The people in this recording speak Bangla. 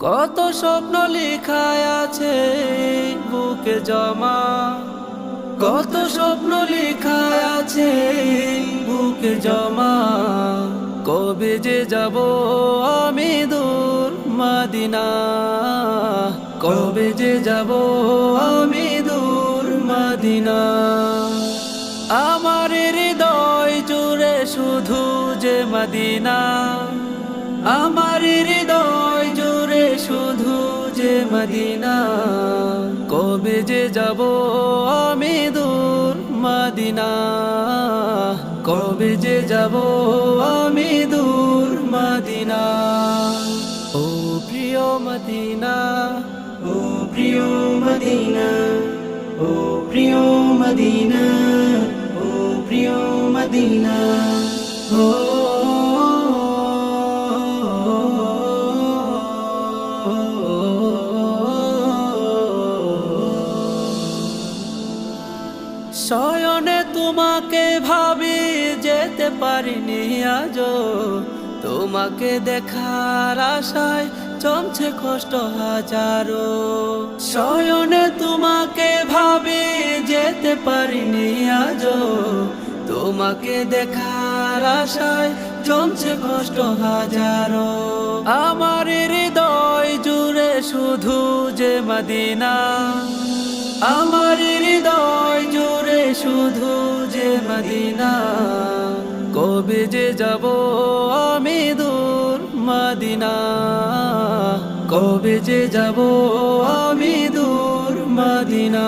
কত স্বপ্ন লেখায় আছে বুকে জমা। কত স্বপ্ন লেখায় আছে বুকে জমা। কবে যে যাব আমি দূর মাদিনা। কবে যে যাব আমি দূর মাদিনা। আমার হৃদয় জুড়ে শুধু যে মদিনা। যে মদিনা, কবে যে যাব আমি দূর মদিনা। কবে যে যাব আমি দূর মদিনা। ও প্রিয় মদিনা, ও প্রিয় মদিনা, ও প্রিয় মদিনা, ও প্রিয় মদিনা। শয়নে তোমাকে ভাবি যেতে পারিনি আজ তোমাকে দেখার আশায় জমছে কষ্ট হাজারো। শয়নে তোমাকে ভাবি যেতে পারিনি আজ তোমাকে দেখার আশায় জমছে কষ্ট হাজারো। আমার হৃদয় জুড়ে শুধু যে মদিনা। আমার হৃদয় জুড়ে মদিনা কবে যে যাব আমি দূর মাদিনা কবে যে যাব আমি দূর মদিনা।